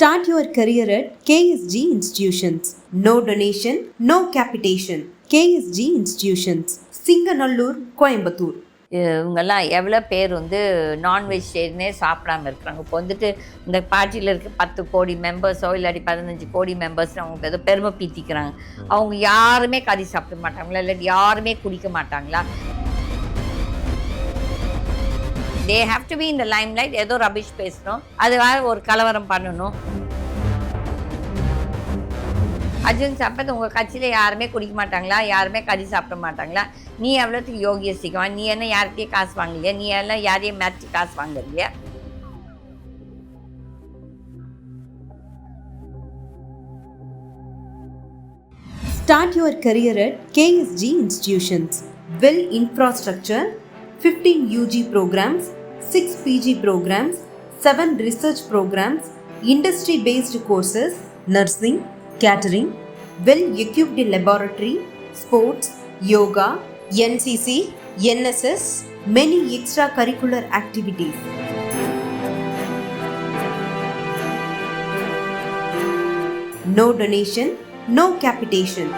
Start your career at KSG Institutions. No donation, no capitation. KSG Institutions. Singanallur Coimbatore இவங்கெல்லாம் எவ்வளோ பேர் வந்து நான்வெஜிடேரியனே சாப்பிடாம இருக்கிறாங்க இப்போ வந்துட்டு இந்த பார்ட்டியில் இருக்க பத்து கோடி மெம்பர்ஸோ இல்லாட்டி பதினஞ்சு கோடி மெம்பர்ஸ் அவங்க ஏதோ பெருமை பீத்திக்கிறாங்க அவங்க யாருமே கறி சாப்பிட மாட்டாங்களா இல்லாட்டி யாருமே குடிக்க மாட்டாங்களா தே ஹாவ் டு பி இந்த லைம் லைட் ஏதோ ரபிஷ் பேசணும் அதுவாக ஒரு கலவரம் பண்ணணும். அர்ஜுன் சம்பத் உங்கள் கட்சியில் யாருமே குடிக்க மாட்டாங்களா? யாருமே கறி சாப்பிட மாட்டாங்களா? நீ எவ்வளோத்துக்கு யோகிய சிக்குவான் நீ என்ன யார்கிட்டயும் காசு வாங்கலையா? நீ எல்லாம் யாரையும் மேட்ச் காசு வாங்கலையா? Start your career at KSG Institutions. Well infrastructure, 15 UG programs, 6 PG programs, 7 research programs, industry based courses, nursing, catering, well equipped laboratory, sports, yoga, NCC, NSS, many extracurricular activities. No donation, no capitation.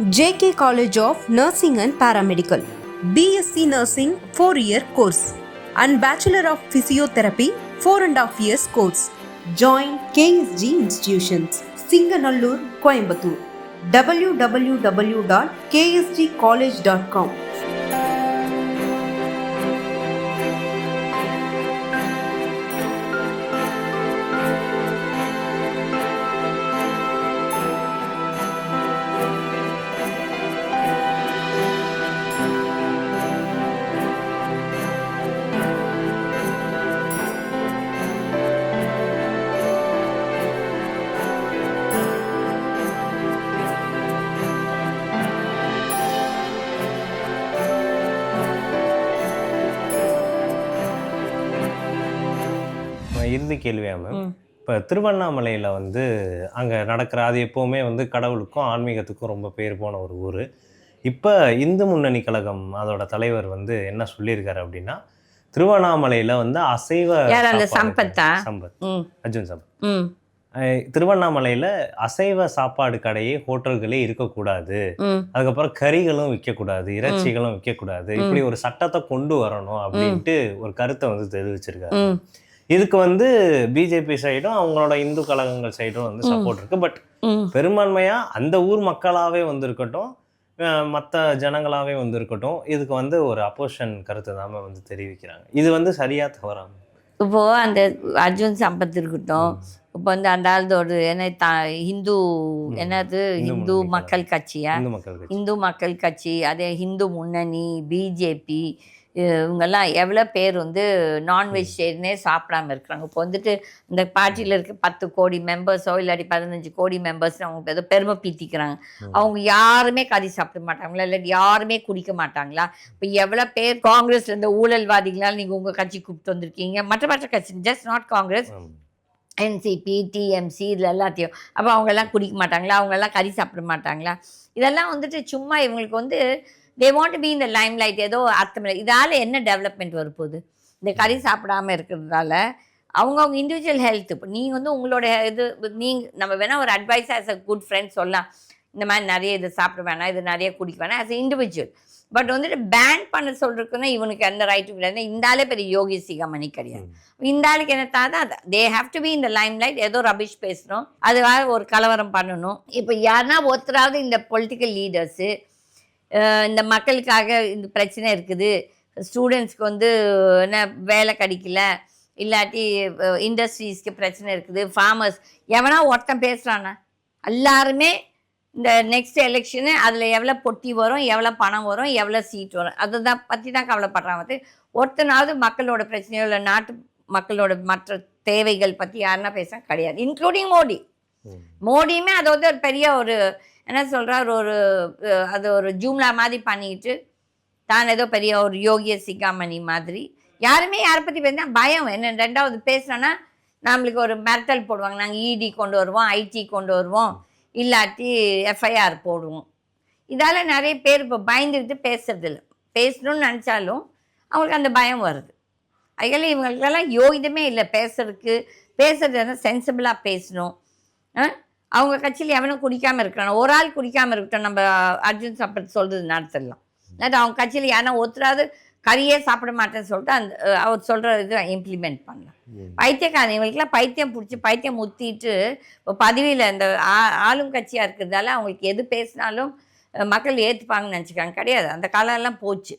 JK College of Nursing and Paramedical. BSc Nursing 4 year course and Bachelor of Physiotherapy 4 and a half years course. Join KSG Institutions. Singanallur, Coimbatore. www.ksgcollege.com. இறுதி கேள்வியா ma'am இப்போ திருவண்ணாமலையில் வந்து அங்கே நடக்கிற அது எப்போவுமே வந்து கடவுளுக்கும் ஆன்மீகத்துக்கும் ரொம்ப பேர் போன ஒரு ஊர். இப்போ இந்து முன்னணி கழகம் அதோட தலைவர் வந்து என்ன சொல்லியிருக்காரு அப்படின்னா திருவண்ணாமலையில் வந்து அசைவ சம்பத்தா? சம்பத். அர்ஜுன் சம்பத். திருவண்ணாமலையில் அசைவ சாப்பாடு கடையே ஹோட்டல்களே இருக்கக்கூடாது. அதுக்கப்புறம் கறிகளும் விற்கக்கூடாது இறைச்சிகளும் விற்கக்கூடாது இப்படி ஒரு சட்டத்தை கொண்டு வரணும் அப்படின்ட்டு ஒரு கருத்தை வந்து தெரிவிச்சிருக்காரு. இதுக்கு வந்து பிஜேபி சைடும் அவங்களோட இந்து கழகங்கள் சைடும் வந்து சப்போர்ட் இருக்கு. பட் பெரும்பான்மையா அந்த ஊர் மக்களாவே வந்திருக்கட்டும் மற்ற ஜனங்களாவே வந்திருக்கட்டும் இதுக்கு வந்து ஒரு அப்போஷன் கருத்தை தாம வந்து தெரிவிக்கிறாங்க. இது வந்து சரியா தவறாம இப்போ அந்த அர்ஜுன் சம்பத் இருக்கட்டும் இப்போ வந்து அந்த ஆளோட என்ன தா ஹிந்து என்னது? இந்து ஹிந்து மக்கள் கட்சியா? இந்து மக்கள் கட்சி. இந்து மக்கள் கட்சி அதே ஹிந்து முன்னணி பிஜேபி இவங்கெல்லாம் எவ்வளோ பேர் வந்து நான் வெஜிடேரியனே சாப்பிடாம இருக்கிறாங்க. இப்போ வந்துட்டு இந்த பார்ட்டியில் இருக்க பத்து கோடி மெம்பர்ஸோ இல்லாட்டி பதினஞ்சு கோடி மெம்பர்ஸ் அவங்க ஏதோ பெருமை பீத்திக்கிறாங்க. அவங்க யாருமே கறி சாப்பிட மாட்டாங்களா? இல்லாட்டி யாருமே குடிக்க மாட்டாங்களா? இப்போ எவ்வளோ பேர் காங்கிரஸ்ல இருந்த ஊழல்வாதிகளால் நீங்கள் உங்கள் கட்சி கூப்பிட்டு வந்திருக்கீங்க? மற்ற மற்ற கட்சி just not Congress. NCP TMC இதில் எல்லாத்தையும். அப்போ அவங்கெல்லாம் குடிக்க மாட்டாங்களா? அவங்கெல்லாம் கறி சாப்பிட மாட்டாங்களா? இதெல்லாம் வந்துட்டு சும்மா இவங்களுக்கு வந்து தே வாண்ட் பி இந்த லைம் லைட் ஏதோ அர்த்தம் இல்லை. இதால் என்ன டெவலப்மெண்ட் வரப்போகுது? இந்த கறி சாப்பிடாம இருக்கிறதால அவங்கவுங்க இண்டிவிஜுவல் ஹெல்த் இப்போ நீங்கள் வந்து உங்களோட இது நீங்கள் நம்ம வேணால் ஒரு advice as a good friend சொல்லலாம். இந்த மாதிரி நிறைய இது சாப்பிட வேணாம். இது நிறைய குடிக்க வேணாம். ஆஸ் அ இண்டிவிஜுவல் பட் வந்துட்டு பேன் பண்ண சொல்றதுக்குன்னா இவனுக்கு எந்த ரைட்டும் கிடையாது. இந்த ஆளே பெரிய யோகி சிகாமணி கிடையாது. இந்த ஆளுக்கு என்ன தான் தே ஹாவ் டு பி இந்த லைம் லைட் ஏதோ ரபிஷ் பேசணும் அதுவாக ஒரு கலவரம் பண்ணணும். இப்போ யாருன்னா ஒருத்தராவது இந்த பொலிட்டிக்கல் லீடர்ஸு இந்த மக்களுக்காக இந்த பிரச்சனை இருக்குது. ஸ்டூடெண்ட்ஸ்க்கு வந்து என்ன வேலை கிடைக்கல. இல்லாட்டி இண்டஸ்ட்ரீஸ்க்கு பிரச்சனை இருக்குது. ஃபார்மர்ஸ் எவனா ஒருத்தன் பேசுகிறானா எல்லாருமே இந்த நெக்ஸ்ட் எலெக்ஷனு அதில் எவ்வளோ பொட்டி வரும் எவ்வளோ பணம் வரும் எவ்வளோ சீட் வரும். அதை தான் பற்றி தான் கவலைப்படுறாங்க. வந்து ஒருத்தனாவது மக்களோட பிரச்சனையோ இல்லை நாட்டு மக்களோட மற்ற தேவைகள் பற்றி யாருன்னா பேச கிடையாது. இன்க்ளூடிங் மோடி. மோடியுமே அது வந்து ஒரு பெரிய ஒரு என்ன சொல்கிறார் ஒரு அது ஒரு ஜூம்லா மாதிரி பண்ணிட்டு தான் ஏதோ பெரிய ஒரு யோகிய சிகாமணி மாதிரி. யாருமே யாரை பற்றி பேசினா பயம். என்ன ரெண்டாவது பேசுனோன்னா நம்மளுக்கு ஒரு மிரட்டல் போடுவாங்க. நாங்கள் இடி கொண்டு வருவோம் ஐடி கொண்டு வருவோம். இல்லாட்டி எஃப்ஐஆர் போடுவோம். இதால் நிறைய பேர் இப்போ பயந்துக்கிட்டு பேசுறதில்ல. பேசணும்னு நினச்சாலும் அவங்களுக்கு அந்த பயம் வருது. அதில் இவங்களுக்கெல்லாம் யோகிதமே இல்லை. பேசுறதுக்கு பேசுறது என்ன சென்சிபிளாக பேசணும். ஆ? அவங்க கட்சியில் எவனும் குடிக்காமல் இருக்கிறான் ஒரு ஆள் குடிக்காமல் இருக்கட்டும் நம்ம அர்ஜுன் சப்பத் சொல்கிறது நடத்திடலாம் இல்லாட்டி அவங்க கட்சியில் யாரா ஒருத்தராவது கறியே சாப்பிட மாட்டேன்னு சொல்லிட்டு அந்த அவர் சொல்கிற இது இம்ப்ளிமெண்ட் பண்ணலாம். பைத்தியக்காரன் இவங்களுக்குலாம் பைத்தியம் பிடிச்சி பைத்தியம் முத்திட்டு இப்போ பதவியில் இந்த ஆ- ஆளும் கட்சியாக இருக்கிறதால அவங்களுக்கு எது பேசினாலும் மக்கள் ஏற்றுப்பாங்கன்னு நினச்சிக்காங்க கிடையாது. அந்த காலம்லாம் போச்சு.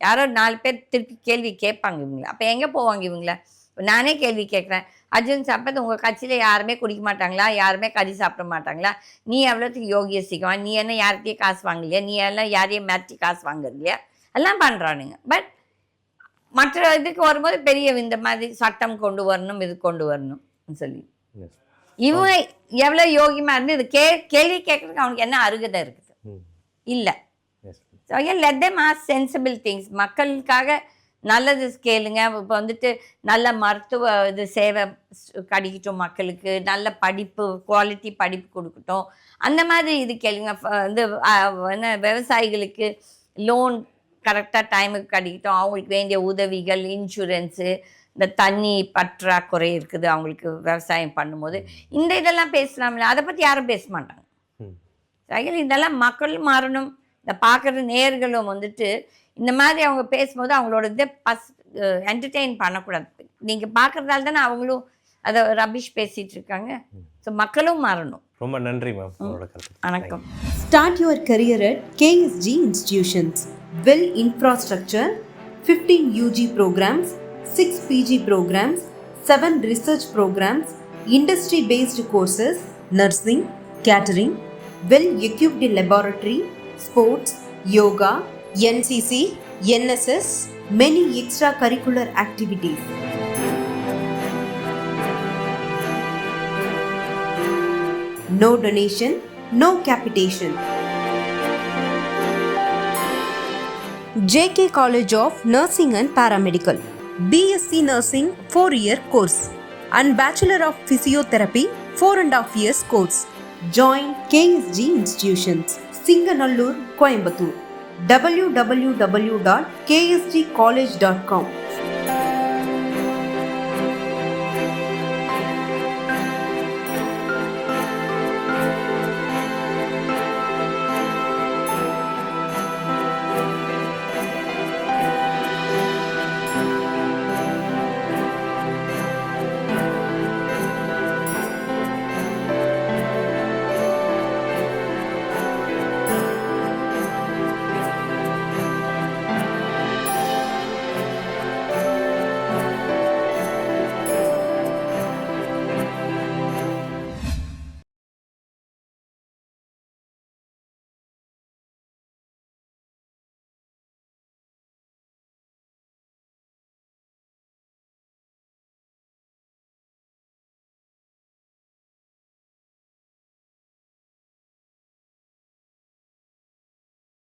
யாரோ நாலு பேர் திருப்பி கேள்வி கேட்பாங்க இவங்கள. அப்போ எங்கே போவாங்க இவங்கள? நானே கேள்வி கேட்குறேன். அர்ஜுன் சம்பத் உங்கள் கட்சியில் யாருமே குடிக்க மாட்டாங்களா? யாருமே கறி சாப்பிட மாட்டாங்களா? நீ எவ்வளோத்துக்கு யோகிய சீக்கிரம்? நீ என்ன யார்கிட்டயும் காசு வாங்கலையா? நீ எல்லாம் யாரையும் மிரட்டி காசு வாங்குறது இல்லையா எல்லாம் பண்ணுறானுங்க பட் மற்ற இதுக்கு வரும்போது பெரிய இந்த மாதிரி சட்டம் கொண்டு வரணும் இது கொண்டு வரணும் சொல்லி. இவங்க எவ்வளோ யோகியமாக இருந்து இது கே கேள்வி கேட்கறதுக்கு அவனுக்கு என்ன அருகதை இருக்குது. இல்லை. So let them ask sensible things மக்களுக்காக நல்லது கேளுங்க. இப்போ வந்துட்டு நல்ல மருத்துவ இது சேவை கிடைக்கட்டும் மக்களுக்கு. நல்ல படிப்பு குவாலிட்டி படிப்பு கொடுக்கட்டும். அந்த மாதிரி இது கேளுங்க. வந்து என்ன விவசாயிகளுக்கு லோன் கரெக்டாக டைமுக்கு கிடைக்கட்டும். அவங்களுக்கு வேண்டிய உதவிகள் இன்சூரன்ஸு இந்த தண்ணி பற்றாக்குறை இருக்குது அவங்களுக்கு விவசாயம் பண்ணும்போது. இந்த இதெல்லாம் பேசலாம்ல. அதை பற்றி யாரும் பேச மாட்டாங்க. இதெல்லாம் மக்களும் மாறணும். இந்த பார்க்குற நேர்களும் வந்துட்டு இந்த மாதிரி அவங்க பேசும்போது அவங்களோட இதை பஸ் என்டர்டெயின் பண்ணக்கூடாது நீங்கள் பார்க்குறதால தானே அவங்களும் அதை ரபிஷ் பேசிட்டு இருக்காங்க ஸோ மக்களும் மாறணும் ரொம்ப நன்றி மேம் வணக்கம் Start your career at KSG Institutions. Well infrastructure, 15 UG programs, 6 PG programs, 7 research programs, industry based courses, nursing, catering, well equipped laboratory, sports, yoga, NCC, NSS, many extracurricular activities. No donation, no capitation. JK College of Nursing and Paramedical. BSc Nursing 4 year course and Bachelor of Physiotherapy 4 and half years course. Join KSG institutions. Singanallur, Coimbatore. www.kstcollege.com.